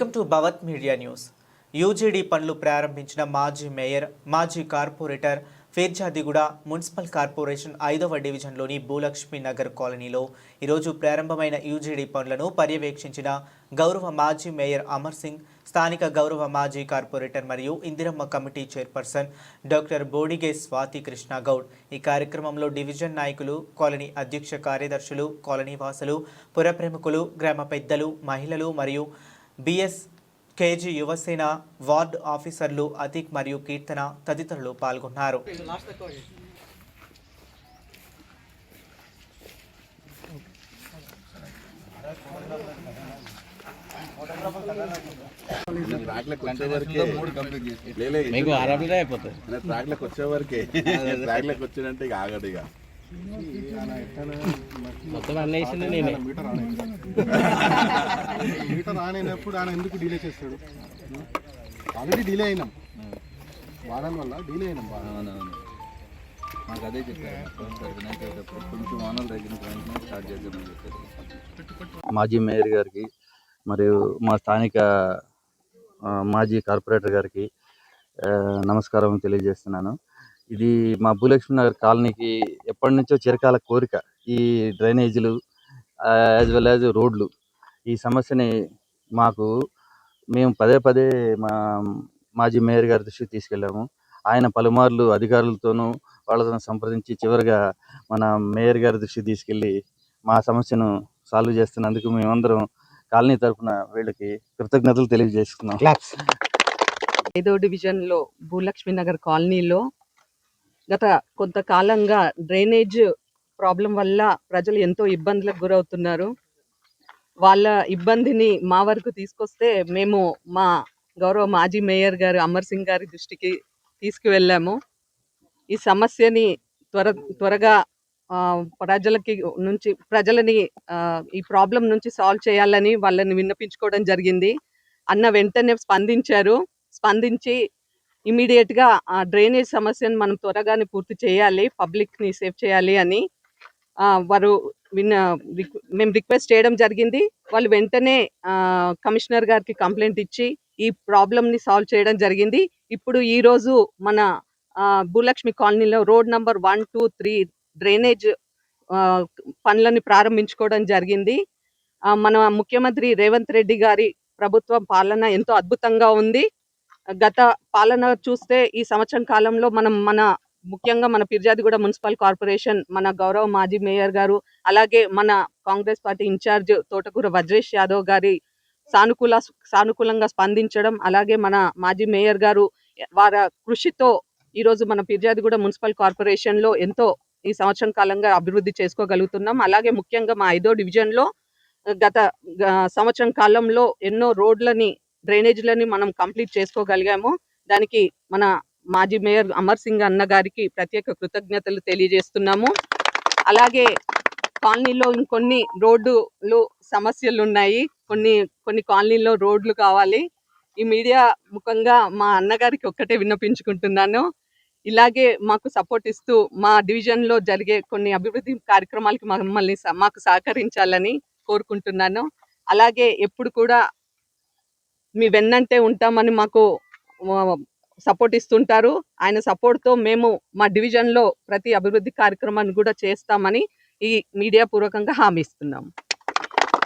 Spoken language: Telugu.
Welcome to Bhavat media news UGD పనులు ప్రారంభించిన మాజీ మేయర్ మాజీ కార్పొరేటర్ ఫేర్జాదిగూడ మున్సిపల్ కార్పొరేషన్ ఐదవ డివిజన్లోని భూలక్ష్మి నగర్ కాలనీలో ఈరోజు ప్రారంభమైన యూజీడీ పనులను పర్యవేక్షించిన గౌరవ మాజీ మేయర్ అమర్ సింగ్ స్థానిక గౌరవ మాజీ కార్పొరేటర్ మరియు Indiramma committee chairperson doctor Bodige Swathi Krishna Goud. ఈ కార్యక్రమంలో డివిజన్ నాయకులు కాలనీ అధ్యక్ష కార్యదర్శులు కాలనీ వాసులు పురప్రముఖులు గ్రామ పెద్దలు మహిళలు మరియు బిఎస్ కేజీ యువసేన వార్డు ఆఫీసర్లు అతిక్ మరియు కీర్తన తదితరులు పాల్గొన్నారు. ట్రాక్లకు వచ్చే వరకే లేలే మీకు అరబిలో అయిపోతుంది ట్రాక్లకు వచ్చే ట్రాక్లకు వచ్చినంటే ఇక ఆగడు ఇక. మొత్తం అన్నేసింది నేనే. మీటర్ ఆన్ అయినప్పుడు ఆయన ఎందుకు డిలే చేస్తాడు? ఆల్రెడీ డిలే అయినాం. వాడల వల్ల డిలే అయినాం బాగా. మాకు అదే చెప్పారు. కొంచెం వానలు తగ్గిన వెంటనే స్టార్ట్ చేద్దామని చెప్పారు. మాజీ మేయర్ గారికి మరియు మా స్థానిక మాజీ కార్పొరేటర్ గారికి నమస్కారం తెలియజేస్తున్నాను. ఇది మా భూలక్ష్మి నగర్ కాలనీకి ఎప్పటి నుంచో చిరకాల కోరిక. ఈ డ్రైనేజీలు యాజ్ వెల్ యాజ్ రోడ్లు. ఈ సమస్యని మాకు మేము పదే పదే మా మాజీ మేయర్ గారి దృష్టికి తీసుకెళ్ళాము. ఆయన పలుమార్లు అధికారులతోనూ వాళ్ళతో సంప్రదించి చివరిగా మన మేయర్ గారి దృష్టికి తీసుకెళ్ళి మా సమస్యను సాల్వ్ చేస్తున్నందుకు మేమందరం కాలనీ తరఫున వీళ్ళకి కృతజ్ఞతలు తెలియజేస్తున్నాం. ఐదో డివిజన్లో భూలక్ష్మి నగర్ కాలనీలో గత కొంతకాలంగా డ్రైనేజ్ ప్రాబ్లం వల్ల ప్రజలు ఎంతో ఇబ్బందులకు గురవుతున్నారు. వాళ్ళ ఇబ్బందిని మా వరకు తీసుకొస్తే మేము మా గౌరవ మాజీ మేయర్ గారు అమర్ సింగ్ గారి దృష్టికి తీసుకువెళ్ళాము. ఈ సమస్యని త్వర త్వరగా ప్రజలకి నుంచి ప్రజలని ఈ ప్రాబ్లం నుంచి సాల్వ్ చేయాలని వాళ్ళని విన్నపించుకోవడం జరిగింది. అన్న వెంటనే స్పందించారు. స్పందించి ఇమీడియట్గా ఆ డ్రైనేజ్ సమస్యను మనం త్వరగానే పూర్తి చేయాలి పబ్లిక్ని సేవ్ చేయాలి అని వారు విన్న మేము రిక్వెస్ట్ చేయడం జరిగింది. వాళ్ళు వెంటనే కమిషనర్ గారికి కంప్లైంట్ ఇచ్చి ఈ ప్రాబ్లమ్ని సాల్వ్ చేయడం జరిగింది. ఇప్పుడు ఈ రోజు మన భూలక్ష్మి కాలనీలో road number one two three drainage పనులను పనులని ప్రారంభించుకోవడం జరిగింది. మన ముఖ్యమంత్రి రేవంత్ రెడ్డి గారి ప్రభుత్వ పాలన ఎంతో అద్భుతంగా ఉంది. గత పాలన చూస్తే ఈ సంవత్సరం కాలంలో మనం మన ముఖ్యంగా మన ఫిర్యాదిగూడ మున్సిపల్ కార్పొరేషన్ మన గౌరవ మాజీ మేయర్ గారు అలాగే మన కాంగ్రెస్ పార్టీ ఇన్ఛార్జ్ తోటకూర వజ్రేష్ యాదవ్ గారి సానుకూల సానుకూలంగా స్పందించడం అలాగే మన మాజీ మేయర్ గారు వారి కృషితో ఈరోజు మన ఫిర్యాదిగూడ మున్సిపల్ కార్పొరేషన్లో ఎంతో ఈ సంవత్సరం కాలంగా అభివృద్ధి చేసుకోగలుగుతున్నాం. అలాగే ముఖ్యంగా మా ఐదో డివిజన్లో గత సంవత్సరం కాలంలో ఎన్నో రోడ్లని డ్రైనేజీలని మనం కంప్లీట్ చేసుకోగలిగాము దానికి మన మాజీ మేయర్ అమర్ సింగ్ అన్న గారికి ప్రత్యేక కృతజ్ఞతలు తెలియజేస్తున్నాము. అలాగే కాలనీలో ఇంకొన్ని రోడ్డులు సమస్యలు ఉన్నాయి కొన్ని కొన్ని కాలనీలో రోడ్లు కావాలి. ఈ మీడియా ముఖంగా మా అన్నగారికి ఒక్కటే విన్నపించుకుంటున్నాను. ఇలాగే మాకు సపోర్ట్ ఇస్తూ మా డివిజన్లో జరిగే కొన్ని అభివృద్ధి కార్యక్రమాలకి మమ్మల్ని మాకు సహకరించాలని కోరుకుంటున్నాను. అలాగే ఎప్పుడు కూడా మీ వెన్నంటే ఉంటామని మాకు సపోర్ట్ ఇస్తుంటారు. ఆయన సపోర్ట్తో మేము మా డివిజన్లో ప్రతి అభివృద్ధి కార్యక్రమాన్ని కూడా చేస్తామని ఈ మీడియా పూర్వకంగా హామీ ఇస్తున్నాము